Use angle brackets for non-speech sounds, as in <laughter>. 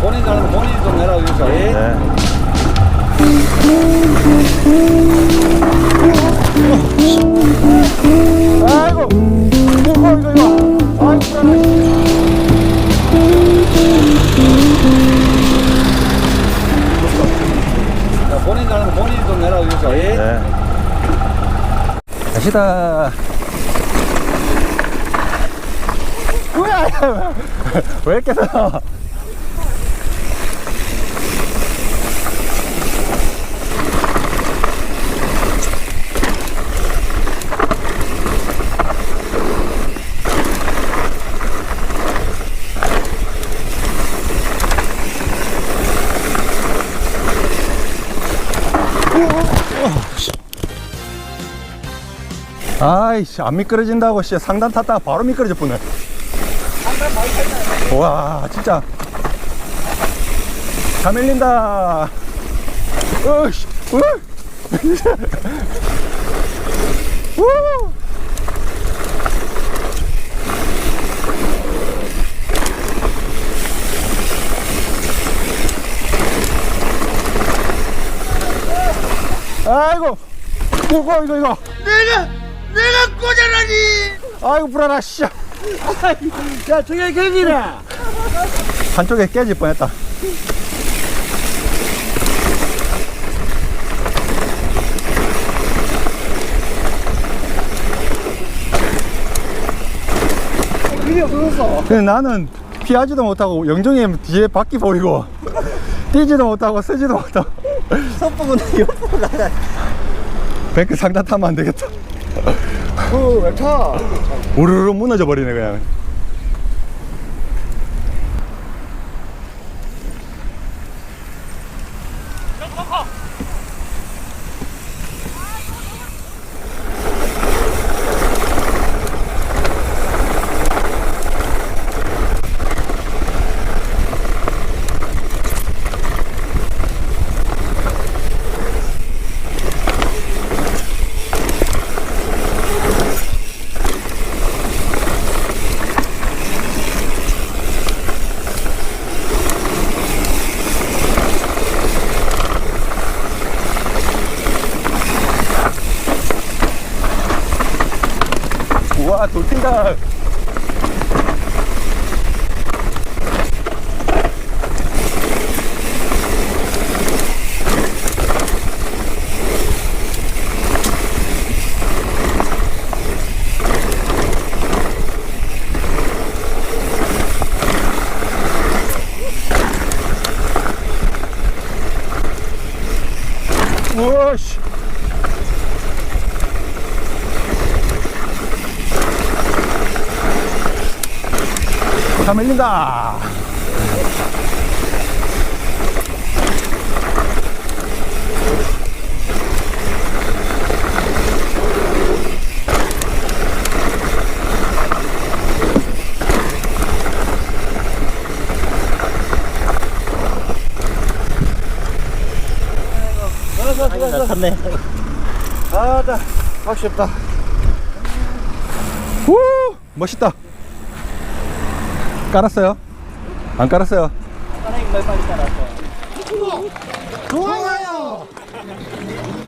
본인 잘하면 본인이 좀 내라고 그러죠. 예? 네. 아이고, 이거, 이거, 이거. 아이고, 본인 잘하면 본인이 좀 내라고 그러죠. 예? 네. 갑시다. 뭐야, <laughs> 왜 이렇게 서 아이씨, 안 미끄러진다고, 씨. 상단 탔다가 바로 미끄러져 보네. 와, 진짜. 다 밀린다. 으이씨, 으 <laughs> 우! 아이고, 이거, 이거, 이거. 내가 내가 꼬자라니 아이고, 불안하, 씨. 야 저게 경이라 한쪽에 깨질 뻔했다. 근데 나는 피하지도 못하고 영정이 뒤에 바퀴 보이고 <laughs> 뛰지도 못하고 쓰지도 못하고 선풍은 옆으로 <laughs> 나가 뱅크 상단 타면 안 되겠다. 그왜차 우르르 무너져 버리네 그냥. 우와 돌핀다. 우와 씨. 다 밀린다. 잘 탔네 아다 아쉽다. 우 멋있다. 깔았어요? 안 깔았어요? 사장님 몇 마리 따랐어 좋아요.